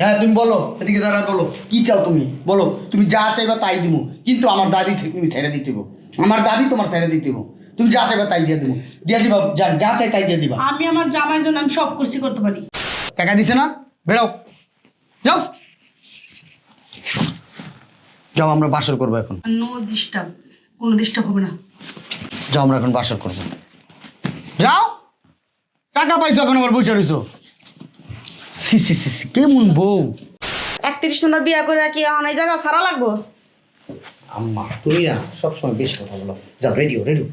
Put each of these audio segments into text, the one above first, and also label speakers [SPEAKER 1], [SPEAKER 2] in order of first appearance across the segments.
[SPEAKER 1] হ্যাঁ তুমি বলো এদিকে দাঁড়া বলো কি চাও তুমি? বলো তুমি যা চাইবা তাই দিব। কিন্তু আমার দাবি তুমি ছেড়ে দিতে। আমার দাবি তোমার ছেড়ে দিতে। তুমি যা চাইবা তাই দিয়ে দেবো। দিয়ে দিবা যা যা চাই তাই দিয়ে দিবা।
[SPEAKER 2] আমি আমার জামাইয়ের জন্য আমি সব করছি করতে পারি।
[SPEAKER 1] টাকা দিছে না? বেরো। যাও। যাও আমরা বাসর করব এখন।
[SPEAKER 2] নো ডিস্টার্ব কোনো ডিস্টার্ব হবে না।
[SPEAKER 1] যাও আমরা এখন বাসর করব। যাও। টাকা পাইছো এখন আবার বসে রইছো। সি সি সি সি, কেমন বউ?
[SPEAKER 3] একত্রিশ নম্বর বিয়া করে কি অনেক জায়গা সারা লাগবো?
[SPEAKER 1] আম্মা তুমি না সবসময় বেশি কথা বলো। যাও রেডিও রেডিও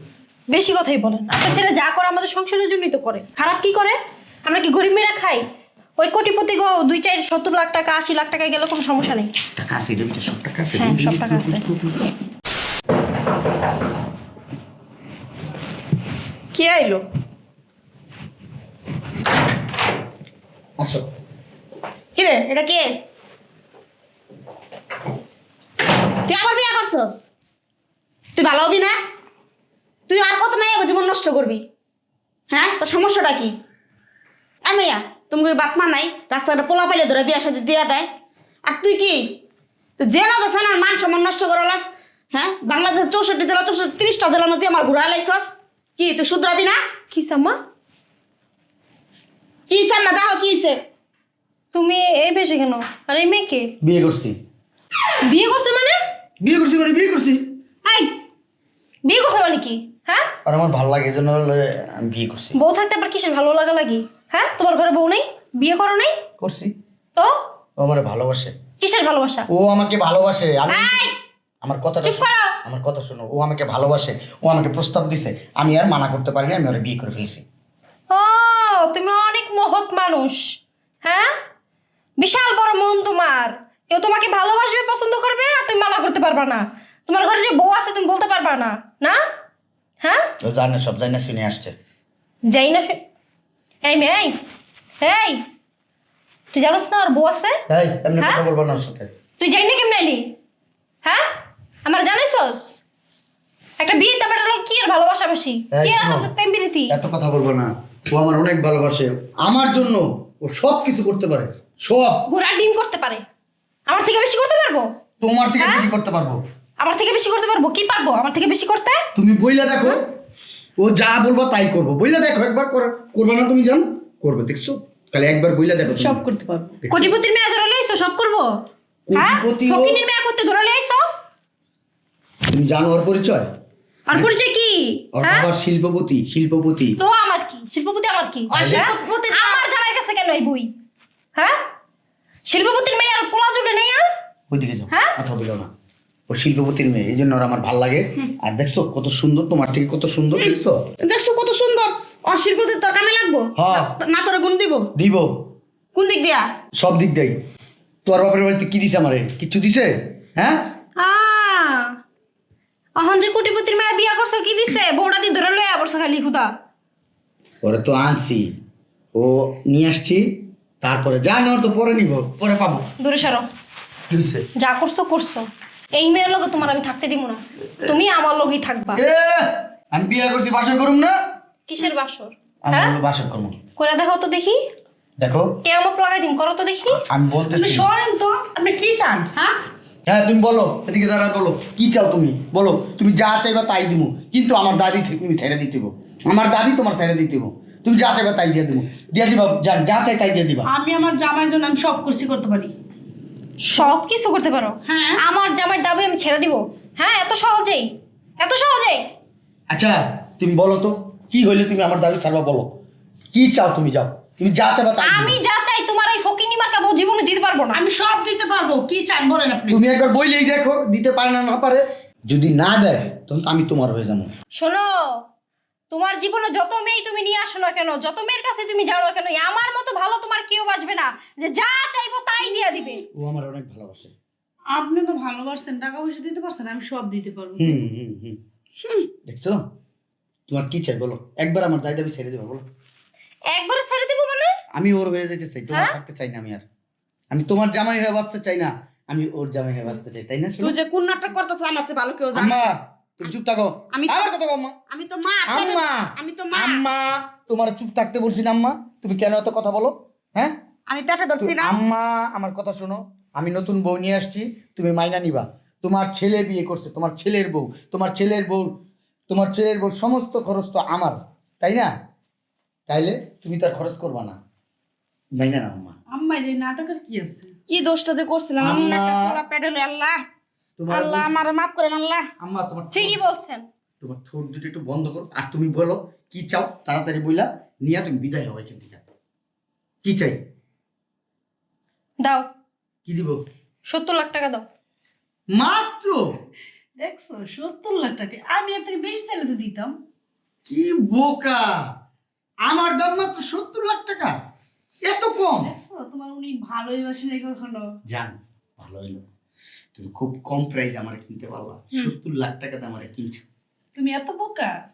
[SPEAKER 4] বেশি কথাই বলেন আপনার ছেলে যা করে আমাদের সংসারের জন্যই তো করে। খারাপ কি করে? আমরা কি গরিব মেয়েরা খাই? ওই কোটিপতি গো দুই চার সত্তর লাখ টাকা আশি লাখ টাকা গেলে কোনো সমস্যা নেই।
[SPEAKER 1] টাকা আছে সব টাকা আছে।
[SPEAKER 4] হ্যাঁ, সব টাকা আছে।
[SPEAKER 3] কে আইলো?
[SPEAKER 1] আসো।
[SPEAKER 3] কিরে এটা কে? তুই আবার বিয়া করছস? তুই ভালো হবি না? তুই আর কত মেয়ে জীবন নষ্ট করবি? হ্যাঁ তোর সমস্যাটা কি? আমিয়া তুমি বাপ মা নাই রাস্তাটা পোলা পাইলে ধরে বিয়ার সাথে দিয়া দেয়। আর তুই কি? তুই জেলা যাস না মান সম্মান নষ্ট করালাস হ্যাঁ? বাংলাদেশের চৌষট্টি জেলা চৌষট্টি তিরিশটা জেলার মধ্যে আমার ঘুরা লাইছস কি তুই শুধরাবি না?
[SPEAKER 4] কি সাম্মা?
[SPEAKER 3] কি না দেখো কি
[SPEAKER 4] তুমি এই বেশি কেন? আর এই মেয়েকে?
[SPEAKER 1] বিয়ে করছি।
[SPEAKER 4] বিয়ে করছ মানে?
[SPEAKER 1] বিয়ে করছি মানে বিয়ে করছি।
[SPEAKER 4] এই বিয়ে করছ মানে কি? হ্যাঁ?
[SPEAKER 1] আর আমার ভালো লাগে এই জন্য আমি বিয়ে করছি।
[SPEAKER 4] বউ থাকতে আবার কিসের ভালো লাগা লাগি? হ্যাঁ? তোমার ঘরে বউ নেই? বিয়ে করো নেই?
[SPEAKER 1] করছি।
[SPEAKER 4] তো?
[SPEAKER 1] ও আমার ভালোবাসে।
[SPEAKER 4] কিসের ভালোবাসা?
[SPEAKER 1] ও আমাকে ভালোবাসে। আমি আমার কথাটা
[SPEAKER 4] চুপ করো!
[SPEAKER 1] আমার কথা শোনো। ও আমাকে ভালোবাসে। ও আমাকে প্রস্তাব দিছে। আমি আর মানা করতে পারিনি আমি ওরা বিয়ে করে ফেলছি।
[SPEAKER 4] ও তুমি অনেক মহৎ মানুষ। হ্যাঁ? বিশাল বড় মন তোমার। কেউ তোমাকে ভালোবাসবে পছন্দ করবে আর তুমি মানা করতে পারবা না। তোমার ঘরে যে বউ আছে তুমি বলতে পারবা না। না? হ্যাঁ?
[SPEAKER 1] ও জানে সব জানে শুনে আসছে।
[SPEAKER 4] যাই না এই মেয়ে এই এই। তুই জানোস না আর বউ আছে?
[SPEAKER 1] এই এমনি
[SPEAKER 4] হ্যাঁ?
[SPEAKER 1] কথা বলব না ওর সাথে।
[SPEAKER 4] তুই যাই না কেমন এলি? হ্যাঁ? আমার জানিসস একটা বিয়ে তারপরে লোক কি আর ভালোবাসাবাসি
[SPEAKER 1] এই
[SPEAKER 4] কি আর
[SPEAKER 1] শোনো।
[SPEAKER 4] প্রেম প্রীতি
[SPEAKER 1] এত কথা বলব না। ও আমার অনেক ভালোবাসে। আমার জন্য ও সব কিছু করতে পারে। সব।
[SPEAKER 4] ঘোড়া ডিম করতে পারে। আমার থেকে বেশি করতে পারব?
[SPEAKER 1] তোমার থেকে
[SPEAKER 4] হ্যাঁ?
[SPEAKER 1] বেশি করতে পারব।
[SPEAKER 4] আমার থেকে বেশি করতে পারব? কি পারব? আমার থেকে বেশি করতে?
[SPEAKER 1] তুমি বইলা দেখো ও যা বলব তাই করব। বইলা দেখো একবার কর- করবে না তুমি জানো? করবে দেখছ? তাহলে একবার বইলা দেখো তুমি।
[SPEAKER 2] সব করতে পারব।
[SPEAKER 1] দেখছ?
[SPEAKER 4] কোটিপতির মেয়ে ধরে লইছো সব করব? হ্যাঁ?
[SPEAKER 1] কোটিপতি ও-
[SPEAKER 4] ফকিনের মেয়ে করতে ধরে লইছো?
[SPEAKER 1] তুমি জানো ওর পরিচয়?
[SPEAKER 4] আর পরিচয় কি?
[SPEAKER 1] ওর
[SPEAKER 4] হ্যাঁ?
[SPEAKER 1] বাবা শিল্পপতি শিল্পপতি।
[SPEAKER 4] তো আমার কি? শিল্পপতি আমার কি?
[SPEAKER 3] আর
[SPEAKER 4] হ্যাঁ? আমার জামাইয়ের কাছে কেন এই বই। হ্যাঁ? শিল্পপতির মেয়ে আর পোলা জুড়ে নেই আর?
[SPEAKER 1] ওইদিকে যাও
[SPEAKER 4] হ্যাঁ?
[SPEAKER 1] কথা বলো না। ও শিল্পপতির মেয়ে এই জন্য ওর আমার ভালো লাগে। আর দেখছ কত সুন্দর তোমার থেকে কত সুন্দর দেখছ?
[SPEAKER 3] দেখছ কত সুন্দর। অশিল্পদের তোর কামে লাগবো?
[SPEAKER 1] হ্যাঁ।
[SPEAKER 3] না- তোরা গুণ দিব?
[SPEAKER 1] দিব।
[SPEAKER 3] কোন দিক দিয়া?
[SPEAKER 1] সব দিক দেয় তোর বাপের বাড়িতে কি দিছে আমারে? কিচ্ছু দিছে? হ্যাঁ?
[SPEAKER 4] অহন যে কোটিপতির মেয়ে বিয়া করছ কি দিছে? বউটা দিয়ে ধরে লইয়া পড়ছো খালি খুদা।
[SPEAKER 1] ওরে তো আনছি। ও নিয়ে আসছি। তারপরে যা নেওয়ার তো পরে নিব পরে পাবো।
[SPEAKER 4] দূরে সরো। যা করছ করছ। এই মেয়ের লগে তোমার আমি থাকতে দিব না। তুমি আমার লগেই থাকবা।
[SPEAKER 1] এ, আমি বিয়ে করছি বাসর করুম না?
[SPEAKER 4] কিসের বাসর?
[SPEAKER 1] আমি
[SPEAKER 4] হ্যাঁ?
[SPEAKER 1] বলব বাসর করব
[SPEAKER 4] করে দেখো তো দেখি।
[SPEAKER 1] দেখো।
[SPEAKER 4] কেমন লাগাই দিন করো তো দেখি।
[SPEAKER 1] আমি
[SPEAKER 2] শোনেন তো আপনি কি চান হ্যাঁ?
[SPEAKER 1] হ্যাঁ তুমি বলো এদিকে দাঁড়া বলো। কি চাও তুমি? বলো। তুমি যা চাইবা তাই দিব কিন্তু আমার দাবি তুমি ছেড়ে দিতে হইবো। আমার দাবি তোমার ছেড়ে দিতে হইবো। তুমি যা চাইবা তাই দিয়ে দেবো। দিয়ে দিবা যা যা চাই তাই দিয়ে দিবা।
[SPEAKER 2] আমি আমার জামাইয়ের জন্য আমি সব করছি করতে পারি।
[SPEAKER 4] সব কিছু করতে পারো?
[SPEAKER 2] হ্যাঁ।
[SPEAKER 4] আমার জামার দাবি আমি ছেড়ে দিব। হ্যাঁ এত সহজেই। এত সহজেই।
[SPEAKER 1] আচ্ছা তুমি বলো তো কি হইলে তুমি আমার দাবি ছাড়বা বলো। কি চাও তুমি যাও। তুমি যা চাইবা তাই
[SPEAKER 4] আমি যা চাই তোমার এই ফকিনি মার্কা বউ জীবনে দিতে পারব না।
[SPEAKER 2] আমি সব দিতে পারব। কি চান বলেন আপনি?
[SPEAKER 1] তুমি একবার বইলেই দেখো দিতে পারে না না পারে। যদি না দেয় তখন আমি তোমার হয়ে যাব।
[SPEAKER 4] শোনো তোমার জীবনে যত মেয়ে তুমি নিয়ে আসো না কেন যত মেয়ের কাছে তুমি যাও না কেন আমার মতো ভালো তোমার কেউ বাসবে না যে যা চাইব তাই দিয়া দিবে।
[SPEAKER 1] ও আমার অনেক ভালোবাসে।
[SPEAKER 2] আপনি তো ভালোবাসছেন টাকা পয়সা দিতে পারছেন আমি সব দিতে পারব।
[SPEAKER 1] হুম হুম হুম। দেখছ? তোমার কি চাই বলো। একবার আমার দায় দাবি ছেড়ে দেবো বলো।
[SPEAKER 4] একবার ছেড়ে দিব মানে?
[SPEAKER 1] আমি ওর হয়ে যেতে চাই তোমার
[SPEAKER 4] হ্যাঁ?
[SPEAKER 1] থাকতে চাই না আমি আর। আমি তোমার জামাই হয়ে বাঁচতে চাই না আমি ওর জামাই হয়ে বাঁচতে চাই তাই না?
[SPEAKER 3] তুই যে কোন নাটক করতেছ আমার চেয়ে ভালো কেউ জানে
[SPEAKER 1] আম্মা! তুমি চুপ থাকো।
[SPEAKER 3] আমি-
[SPEAKER 1] কথা কও,
[SPEAKER 3] আমি তো মা
[SPEAKER 1] আম্মা।
[SPEAKER 3] আমি তো মা।
[SPEAKER 1] আম্মা তোমার চুপ থাকতে বলছি না আম্মা। তুমি কেন এত কথা বলো? হ্যাঁ?
[SPEAKER 3] আমি পেটে ধরছি না।
[SPEAKER 1] আম্মা আমার কথা শোনো। আমি নতুন বউ নিয়ে আসছি তুমি মাইনা নিবা। তোমার ছেলে বিয়ে করছে তোমার ছেলের বউ তোমার ছেলের বউ তোমার ছেলের বউ সমস্ত খরচ তো আমার তাই না? তাইলে তুমি তার খরচ করবা না। মাইনা না আম্মা।
[SPEAKER 2] আম্মা যে নাটকের কি আছে?
[SPEAKER 3] কি দোষটা যে করছিলাম?
[SPEAKER 1] আম্মা।
[SPEAKER 3] একটা পোলা লই, আল্লাহ।
[SPEAKER 1] তোমার
[SPEAKER 3] আল্লাহ আমার মাফ করেন আল্লাহ।
[SPEAKER 1] আম্মা তোমার
[SPEAKER 4] ঠিকই বলছেন।
[SPEAKER 1] তোমার ঠোঁট দুটো একটু বন্ধ করো। আর তুমি বলো কি চাও? তাড়াতাড়ি বইলা নিয়ে তুমি বিদায় হও এখান থেকে। কি চাই?
[SPEAKER 4] দাও।
[SPEAKER 1] কি দিব?
[SPEAKER 4] সত্তর লাখ টাকা দাও।
[SPEAKER 1] মাত্র?
[SPEAKER 2] দেখছ সত্তর লাখ টাকা। আমি এর থেকে বেশি চাইলে তো দিতাম।
[SPEAKER 1] কি বোকা? আমার দাম মাত্র সত্তর লাখ টাকা। এত কম?
[SPEAKER 2] দেখছ তোমার উনি ভালোই বাসে নাই কখনো।
[SPEAKER 1] জান ভালো হইল। তুমি খুব কম প্রাইস আমার কিনতে পারলা। সত্তর লাখ টাকাতে আমার কিনছো।
[SPEAKER 2] তুমি এত বোকা?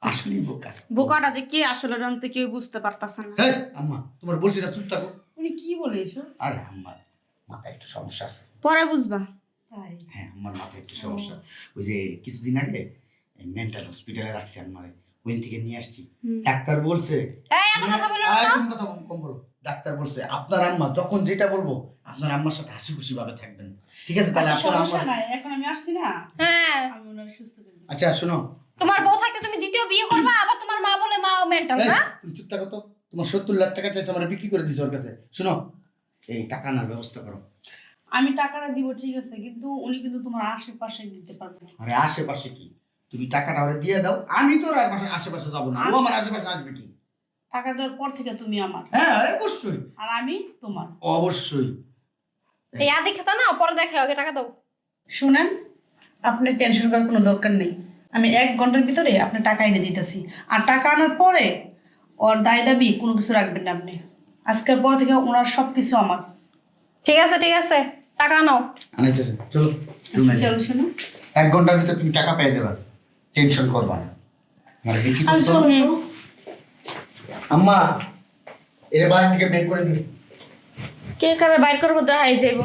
[SPEAKER 1] আসলে বোকা।
[SPEAKER 3] বোকাটা যে কে আসলে জানতে কেউ বুঝতে পারতাছে না।
[SPEAKER 1] আম্মা তোমার বলছি না চুপ থাকো।
[SPEAKER 2] উনি কি বলে এসো
[SPEAKER 1] আরে আম্মা মাথায় একটু সমস্যা আছে।
[SPEAKER 3] পরে বুঝবা।
[SPEAKER 2] তাই?
[SPEAKER 1] হ্যাঁ আমার মাথায় একটু সমস্যা। ওই যে কিছুদিন আগে মেন্টাল হসপিটালে রাখছি আমার ওই থেকে নিয়ে আসছি। ডাক্তার বলছে
[SPEAKER 4] এই এত কথা বলো না।
[SPEAKER 1] তুমি কথা কম- কম বলো। ডাক্তার বলছে আপনার আম্মা যখন যেটা বলব আপনার আম্মার সাথে হাসি খুশি ভাবে থাকবেন। ঠিক আছে তাহলে
[SPEAKER 2] আচ্ছা,
[SPEAKER 1] আপনার আম্মা
[SPEAKER 2] নাই এখন আমি আসছি না?
[SPEAKER 4] হ্যাঁ।
[SPEAKER 2] আমি ওনারে সুস্থ করে
[SPEAKER 1] আচ্ছা শোনো।
[SPEAKER 4] তোমার বউ থাকতে তুমি দ্বিতীয় বিয়ে করবা আবার তোমার মা বলে মা মেন্টাল না
[SPEAKER 1] তুমি চুপ থাকো তো। তোমার সত্তর লাখ টাকা চাইছে আমার বিক্রি করে দিছে ওর কাছে। শোনো এই টাকা আনার ব্যবস্থা করো।
[SPEAKER 2] আমি টাকাটা দিব ঠিক আছে কিন্তু উনি কিন্তু তোমার আশেপাশে দিতে পারবে না।
[SPEAKER 1] আরে আশেপাশে কি? তুমি টাকাটা ওরে দিয়ে দাও আমি তো ওর আশেপাশে- আশেপাশে যাব না। ও আমার আশেপাশে আসবে কি?
[SPEAKER 2] টাকা দেওয়ার পর থেকে তুমি আমার।
[SPEAKER 1] হ্যাঁ অবশ্যই।
[SPEAKER 2] আর আমি তোমার।
[SPEAKER 1] অবশ্যই।
[SPEAKER 4] এই আদি খেতা না পরে দেখে আগে টাকা দাও।
[SPEAKER 2] শুনেন আপনি টেনশন করার কোনো দরকার নেই। আমি এক ঘণ্টার ভিতরে আপনার টাকা এনে দিতেছি। আর টাকা আনার পরে ওর দায় দাবি কোনো কিছু রাখবেন না আপনি। আজকের পর থেকে ওনার সব কিছু আমার।
[SPEAKER 4] ঠিক আছে ঠিক আছে টাকা নাও।
[SPEAKER 1] আনাইতেছে চলো রুমে
[SPEAKER 2] চলো শুনো
[SPEAKER 1] এক ঘণ্টার ভিতরে তুমি টাকা পেয়ে যাবে টেনশন করবা না। আমার বিক্রি
[SPEAKER 2] আর
[SPEAKER 1] করছ? আম্মা এর বাড়ি থেকে বের করে দিই
[SPEAKER 3] কে কারে বাইর করব? দেখাই যাইব।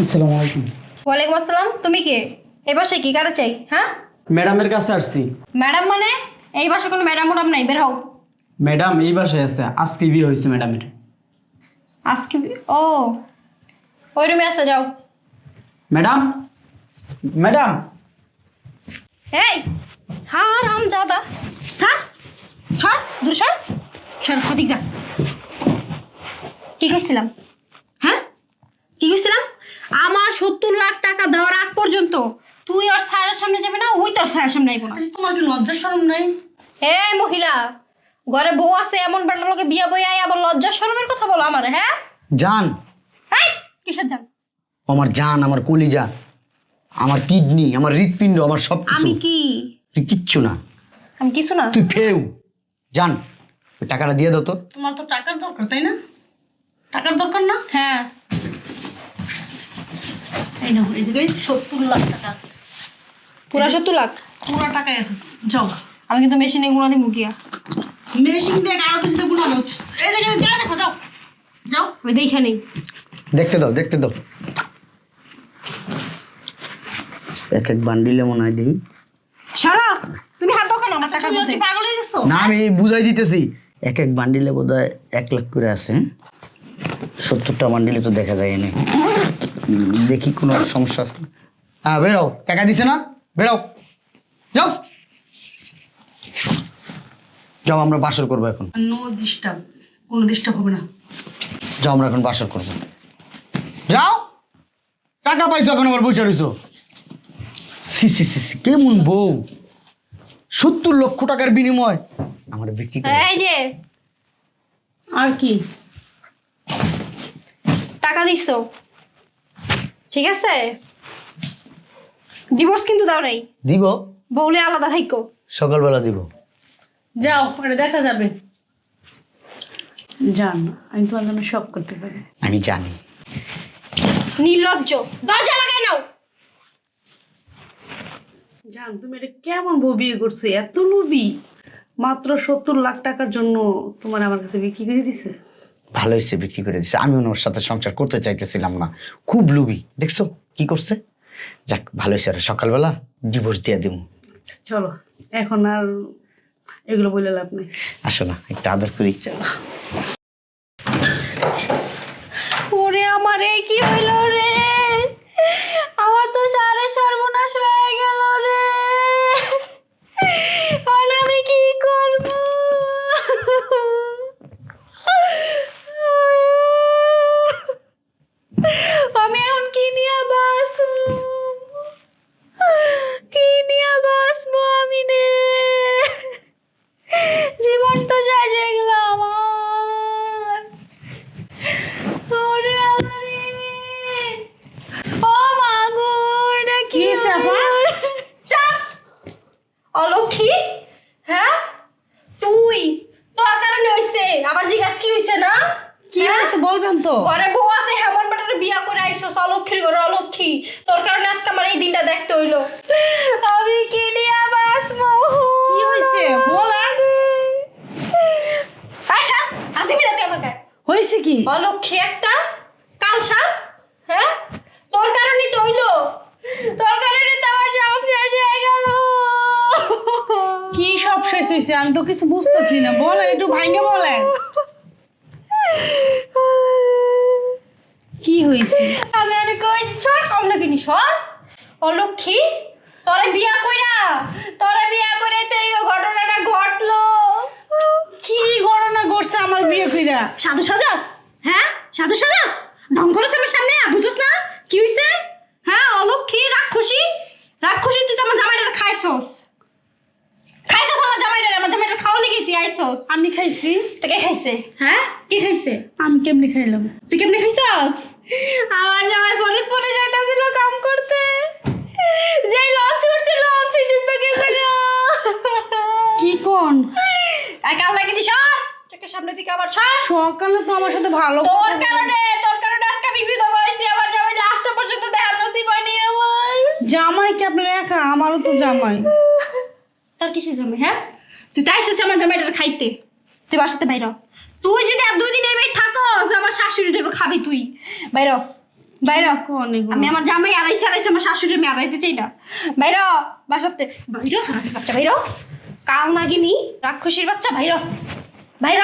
[SPEAKER 5] আসসালামু আলাইকুম।
[SPEAKER 4] ওয়ালাইকুম আসসালাম তুমি কে? এই বাসে কি কারে চাই হ্যাঁ?
[SPEAKER 5] ম্যাডামের কাছে আসছি।
[SPEAKER 4] ম্যাডাম মানে? এই বাসে কোনো ম্যাডাম ম্যাডাম নাই বের হও।
[SPEAKER 5] ম্যাডাম এই বাসায় আছে। আজকে বিয়ে হয়েছে ম্যাডামের।
[SPEAKER 4] আজকে বি- ও ওই রুমে আসে যাও।
[SPEAKER 5] ম্যাডাম? ম্যাডাম
[SPEAKER 4] এই হার হাম জাদা স্যার সর দূর সর। সর ওদিক যা। কি কইছিলাম? হ্যাঁ? কি কইছিলাম? আমার সত্তর লাখ টাকা দেওয়ার আগ পর্যন্ত তুই ওর স্যারের সামনে যাবে না ওই তোর স্যারের সামনে আইব না।
[SPEAKER 2] আচ্ছা, তোমার কি লজ্জা শরম নাই?
[SPEAKER 4] এই মহিলা ঘরে বউ আছে এমন বেটার লোকে বিয়া বই আই আবার লজ্জা শরমের কথা বলো আমার হ্যাঁ?
[SPEAKER 1] জান।
[SPEAKER 4] এই কিসের জান?
[SPEAKER 1] আমার জান আমার কলিজা। আমার কিডনি আমার হৃৎপিণ্ড আমার সব কিছু
[SPEAKER 4] আমি কি?
[SPEAKER 1] তুই কিচ্ছু না।
[SPEAKER 4] আমি কিছু না?
[SPEAKER 1] তুই ফেউ। জান ওই টাকাটা দিয়ে দাও তো।
[SPEAKER 2] তোমার তো টাকার দরকার তাই না? টাকার দরকার না?
[SPEAKER 4] হ্যাঁ।
[SPEAKER 2] এই নাও এই জায়গায় সত্তর লাখ টাকা আছে।
[SPEAKER 4] পুরা সত্তর লাখ?
[SPEAKER 2] পুরো টাকাই আছে। যাও।
[SPEAKER 4] আমি কিন্তু মেশিনে গিয়া।
[SPEAKER 2] মেশিন দিয়ে আরও কিছুতে এই জায়গায় যা দেখো যাও। যাও।
[SPEAKER 4] আমি দেখে নেই।
[SPEAKER 1] দেখতে দাও দেখতে দাও। এক এক বান্ডিলে মনে হয় দিই।
[SPEAKER 4] সারা তুমি হাত দাও কেন? আমার
[SPEAKER 2] তুমি
[SPEAKER 4] মধ্যে
[SPEAKER 2] পাগল হয়ে গেছো?
[SPEAKER 1] না আমি বুঝাই দিতেছি। এক এক বান্ডিলে বোধ হয় এক লাখ করে আছে হ্যাঁ? সত্তরটা বান্ডিলে তো দেখা যায় এনে। উম, দেখি কোনো সমস্যা আছে। হ্যাঁ বেরো টাকা দিছে না? বেরো যাও। যাও আমরা বাসর করব এখন।
[SPEAKER 2] নো ডিস্টার্ব কোনো ডিস্টার্ব হবে না।
[SPEAKER 1] যাও আমরা এখন বাসর করব। যাও। টাকা পাইছো এখন আবার বসে রইছো। সি সি সি সি, কেমন বউ? সত্তর লক্ষ টাকার বিনিময়। আমার বিক্রি করে
[SPEAKER 4] এই যে।
[SPEAKER 2] আর কি?
[SPEAKER 4] টাকা দিছো। ঠিক আছে? ডিভোর্স কিন্তু দাও নাই।
[SPEAKER 1] দিব।
[SPEAKER 4] বউলে আলাদা থাইকো।
[SPEAKER 1] সকালবেলা দিব।
[SPEAKER 2] যাও এটা দেখা যাবে। জান আমি তোমার জন্য সব করতে পারি।
[SPEAKER 1] আমি জানি।
[SPEAKER 4] নির্লজ্জ। দরজা লাগাই নাও।
[SPEAKER 2] জান তুমি এটা কেমন বউ বিয়ে করছ? এত লোভী। মাত্র সত্তর লাখ টাকার জন্য তোমার আমার কাছে বিক্রি করে দিছে।
[SPEAKER 1] ভালো হয়েছে বিক্রি করে দিচ্ছে আমি ওর সাথে সংসার করতে চাইতেছিলাম না। খুব লুবি দেখছ কি করছে? যাক ভালো হয়েছে রে, সকালবেলা ডিভোর্স দিয়ে দিব
[SPEAKER 2] চলো। এখন আর এগুলো বলে লাভ নেই।
[SPEAKER 1] আসো না একটু আদর করি।
[SPEAKER 4] ওরে আমার এ কি হইল রে আমার তো সারে সর্বনাশ হয়ে গেল রে এখন আমি কি করব আমি এখন কি নিয়ে বাসবো কি নিয়ে বাসবো আমি রে জীবন তো শেষ হয়ে গেল আমার ওরে আল্লাহ রে। ও মা গো, এটা কি
[SPEAKER 2] কি হইছে আপা?
[SPEAKER 4] হলো? চাপ। অলক্ষী হ্যাঁ তুই তোর কারণে হইছে আবার জিজ্ঞাস কি হইছে না
[SPEAKER 2] কি
[SPEAKER 4] হ্যাঁ?
[SPEAKER 2] হয়েছে বলবেন তো
[SPEAKER 4] ঘরে বউ আছে হেমন বেটারে বিয়া করে আইসো অলক্ষীর ঘরে অলক্ষী তোর কারণে আজকে আমার এই দিনটা দেখতে হইল। আমি কি নিয়ে বাঁচবো?
[SPEAKER 2] কি হয়েছে বলেন
[SPEAKER 4] আশা আজি মিরাতে আমার গায়ে
[SPEAKER 2] হয়েছে কি?
[SPEAKER 4] অলক্ষী একটা কালসা হ্যাঁ? তোর কারণে তো হইল। তোর কারণে তো আমার সব শেষ হয়ে গেল।
[SPEAKER 2] কি সব শেষ হইছে? আমি তো কিছু বুঝতেছি না। বলেন একটু ভাঙ্গে বলেন। কি হয়েছে?
[SPEAKER 4] আমি অনেক কই সর কম না কিনি সর। অলক্ষী তোরে বিয়া কইরা তোরে বিয়া করে তো এই ঘটনাটা ঘটলো।
[SPEAKER 2] কি ঘটনা ঘটছে আমার বিয়ে কইরা?
[SPEAKER 4] সাধু সাজাস হ্যাঁ? সাধু সাজাস ঢং করেছে আমার সামনে বুঝছ না? কি হইছে? হ্যাঁ অলক্ষী রাক্ষসী। রাক্ষসী তুই তো আমার জামাইটার খাইছস। খাইছস আমার জামাইটার আমার জামাইটার খাওয়া লেগে তুই আইছস।
[SPEAKER 2] আমি খাইছি।
[SPEAKER 4] তো কে খাইছে? হ্যাঁ? কে খাইছে?
[SPEAKER 2] আমি কেমনি খাইলাম?
[SPEAKER 4] তুই কেমনে খাইছস? আমার জামাই ফরিদপুরে যাইতাছিল কাম করতে। যেই লঞ্চ উঠছে লঞ্চ ডুবে গেছে
[SPEAKER 2] কি কোন?
[SPEAKER 4] একা লাগে নি সর। চোখের সামনে দিকে আবার সর।
[SPEAKER 2] সকালে তো আমার সাথে ভালো
[SPEAKER 4] তোর। কারণে তোর কারণে আজকে বিধবা হয়েছি। আমার জামাই লাস্টটা পর্যন্ত দেখার নসিব হয়নি আমার।
[SPEAKER 2] জামাই কি আপনার একা আমারও তো জামাই।
[SPEAKER 4] তোর কিসের জামাই হ্যাঁ তুই তাই শুনছিস আমার জামাইটা খাইতে তুই বাসাতে বাইর। তুই যদি আর দুই দিন এই বাড়ি থাকস আমার শাশুড়িটা খাবি তুই বাইর। বাইর? আমি আমার জামাই আড়াইছে আড়াইছে আমার শাশুড়ি আমি আড়াইতে চাই না বাইর বাসাতে বাইর বাচ্চা বাইর। কাল নাগিনি রাক্ষসীর বাচ্চা বাইর। বাইর।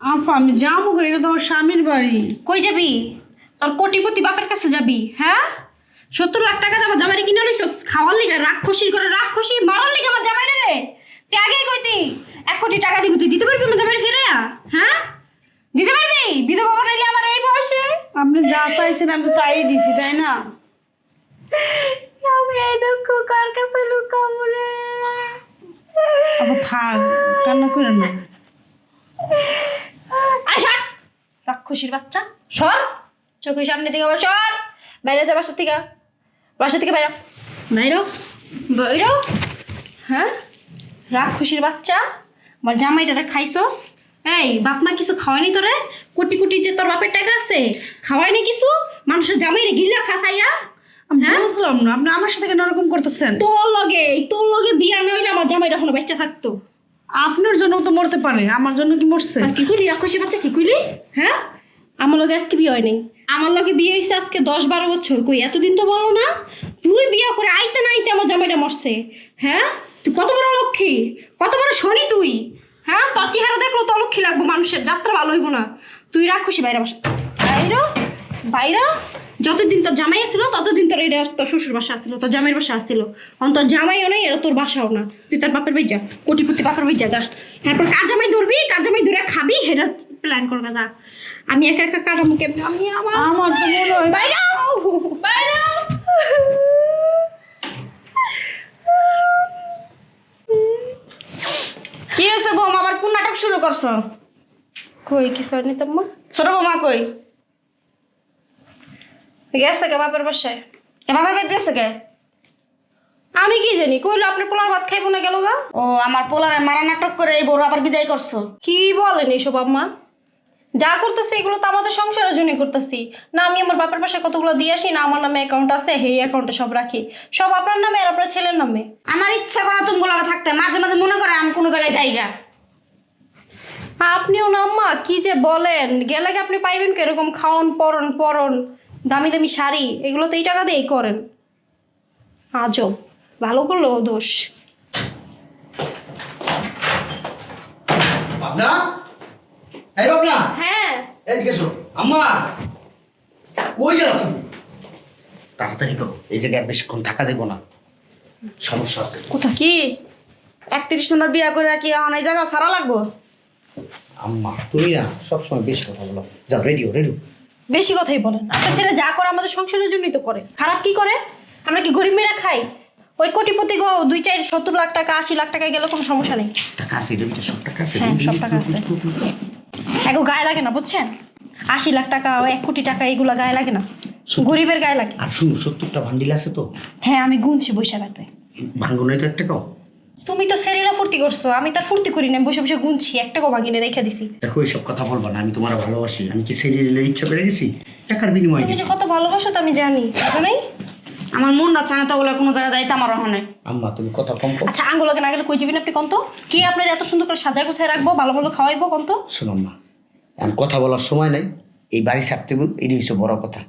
[SPEAKER 2] আফা আমি যাব এটা তো আমার স্বামীর বাড়ি
[SPEAKER 4] কই যাবি তোর কোটিপতি বাপের কাছে যাবি হ্যাঁ সত্তর লাখ টাকা আমার জামাইরে কিনে লইছস খাওয়ার লিগে রাক্ষসীর করে রাক্ষসী মারার লিগে আমার জামাইরে রে। তুই আগেই কইতি। এক কোটি টাকা দিব তুই দিতে পারবি আমার জামাইরে ফিরে হ্যাঁ? দিতে পারবি? বিধবা বানাইলে আমার এই বয়সে?
[SPEAKER 2] আপনি যা চাইছেন আমি তো তাই দিছি তাই না?
[SPEAKER 4] আমি এই দুঃখ কার কাছে লুকাবো রে?
[SPEAKER 2] আবার থাক কান্না করেন না।
[SPEAKER 4] আসার রাক্ষসীর বাচ্চা সর। চোখের সামনে থেকে আবার সর। বাইরে যাবার বাসা থেকে বাসা থেকে বাইরে বাইর বাইর হ্যাঁ? রাক্ষসীর বাচ্চা। আমার জামাইটারে খাইছস? এই বাপ মা কিছু খাওয়ায়নি তোরে? কোটি কোটি যে তোর বাপের টাকা আছে খাওয়ায়নি কিছু? মানুষের জামাই জামাইরে গিলা খাসাইয়া? হ্যাঁ?
[SPEAKER 2] বুঝলাম না আপনি আমার সাথে কেন এরকম করতেছেন?
[SPEAKER 4] তোর লগে তোর লগে বিয়া নইলে আমার জামাইটা এখনও বাচ্চা থাকতো।
[SPEAKER 2] আপনার জন্য তো মরতে পারে আমার জন্য কি মরছে?
[SPEAKER 4] কি করি রাক্ষসী বাচ্চা কি কইলি? হ্যাঁ? আমার লগে আজকে বিয়ে হয় নাই। আমার লগে বিয়ে হয়েছে আজকে দশ বারো বছর। কই, এতদিন তো বলো না? তুই বিয়ে করে আইতে না আইতে আমার জামাইটা মরছে। হ্যাঁ? তুই কত বড় লক্ষ্মী কত বড় শনি তুই? হ্যাঁ? তোর চেহারা দেখল তো লক্ষ্মী লাগবো মানুষের, যাত্রা ভালো হইব না। তুই রাক্ষসী বাইরে বসা। বাইরে? বাইরে? যতদিন তোর জামাই আসছিল ততদিন তোর এটা তোর শ্বশুর বাসা আসছিল তোর জামাইয়ের বাসা আসছিল অন তোর জামাইও নেই এটা তোর বাসাও না। তুই তোর বাপের বাড়ি যা কোটিপতি বাপের বাড়ি যা যা। তারপর কার জামাই ধরবি? কার জামাই ধরে খাবি? সেটা প্ল্যান করবা যা। আমি একা একা কাটামো কেমন আমি আমার
[SPEAKER 2] আমার তো মনে হয়
[SPEAKER 4] বাইরে বাইরে
[SPEAKER 3] কি হয়েছে বৌমা? আবার কোন নাটক শুরু করছ?
[SPEAKER 4] কই কি সরনি তোমার?
[SPEAKER 3] ছোট বৌমা কই?
[SPEAKER 4] গেছে কে বাপের বাসায়।
[SPEAKER 3] এ বাবার বাড়ি দিয়েছে কে?
[SPEAKER 4] আমি কি জানি? কইলো আপনার পোলার ভাত খাইবো না গেল গা?
[SPEAKER 3] ও আমার পোলারে মারা নাটক করে এই বড় আবার বিদায় করছ।
[SPEAKER 4] কি বলেন এইসব আম্মা? যা করতেছি এগুলো তো আমাদের সংসারের জন্যই করতেছি। না আমি আমার বাপের পাশে কতগুলো দিয়ে আসি না আমার নামে অ্যাকাউন্ট আছে সেই অ্যাকাউন্টে সব রাখি। সব আপনার নামে আর আপনার ছেলের নামে।
[SPEAKER 3] আমার ইচ্ছা করে তুমি গোলাপে থাকতে মাঝে মাঝে মনে করে আমি কোনো জায়গায় যাইগা
[SPEAKER 4] আপনিও না আম্মা কি যে বলেন? গেলে কি আপনি পাইবেন কি? এরকম খাওন পরন পরন। দামি দামি শাড়ি এগুলো তো এই টাকা দিয়েই করেন। আজব ভালো করলেও দোষ।
[SPEAKER 1] ভাবনা এই ভাবনা
[SPEAKER 4] হ্যাঁ।
[SPEAKER 1] এদিকে এসো। আম্মা কই গেল তাড়াতাড়ি করো এই জায়গায় বেশিক্ষণ থাকা যাব না। সমস্যা আছে।
[SPEAKER 3] কোথা কি? একত্রিশ নম্বর বিয়া করে কি এখন এই জায়গা সারা লাগবো?
[SPEAKER 1] আম্মা তুমি না সবসময় বেশি কথা বলো। যাও রেডিও রেডিও
[SPEAKER 4] বেশি কথাই বলেন। আপনার ছেলে যা করে আমাদের সংসারের জন্যই তো করে। খারাপ কি করে? আমরা কি গরিব মেয়েরা খাই? ওই কোটিপতি গো দুই চার সত্তর লাখ টাকা আশি লাখ টাকায় গেলে কোনো সমস্যা নেই।
[SPEAKER 1] টাকা আছে রেডিও সব টাকা আছে।
[SPEAKER 4] হ্যাঁ, সব টাকা আছে। এগো গায়ে লাগে না বুঝছেন? আশি লাখ টাকা ও এক কোটি টাকা এগুলো গায়ে লাগে না। গরিবের গায়ে লাগে।
[SPEAKER 1] আর শুনো সত্তরটা ভান্ডিল আছে তো?
[SPEAKER 4] হ্যাঁ আমি গুনছি বসে রাতে।
[SPEAKER 1] ভাঙ্গনে একটা টাকাও
[SPEAKER 4] তুমি তো সেরিনা ফুর্তি করছ আমি তার ফুর্তি করি না বসে বসে গুনছি একটা গো ভাঙিনে রেখে দিছি।
[SPEAKER 1] দেখো এইসব কথা বলবা না আমি তোমার ভালোবাসি আমি কি সেরিয়ে ইচ্ছা করে গেছি? টাকার বিনিময়ে
[SPEAKER 4] তুমি
[SPEAKER 1] গেছি।
[SPEAKER 4] কত ভালোবাসো তো আমি জানি জানো নাই?
[SPEAKER 3] আমার মনটা চায় না তো বলে কোনো জায়গায় যাইতে আমার ওখানে।
[SPEAKER 1] আম্মা তুমি কথা কম কম
[SPEAKER 4] আচ্ছা আঙ্গুলকে না গেলে কই যাবেন আপনি কন্ত? কে আপনার এত সুন্দর করে সাজায় গুছায় রাখব ভালো ভালো খাওয়াইবো কন্ত?
[SPEAKER 1] শোনো আম্মা এখন কথা বলার সময় নাই এই বাড়ি ছাড়তে এটাই হচ্ছে বড় কথা।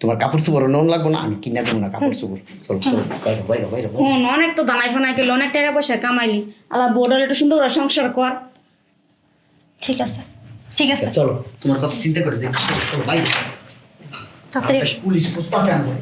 [SPEAKER 1] তোমার কাপড় চোপড় নন লাগবো না? আমি কিনা দেবো না কাপড় চোপড়। চলো চলো বাইরে বাইরে বাইরে বাইরে।
[SPEAKER 3] অনেক তো দানাই ফানাই করলে অনেক টাকা পয়সা কামাইলি। আল্লাহ বোর্ডার একটু সুন্দর করে সংসার কর।
[SPEAKER 4] ঠিক আছে ঠিক আছে।
[SPEAKER 1] চলো তোমার কথা চিন্তা করে দেখ। চলো, বাইরে।
[SPEAKER 4] তাড়াতাড়ি
[SPEAKER 1] পুলিশ পুষ্পা আমার।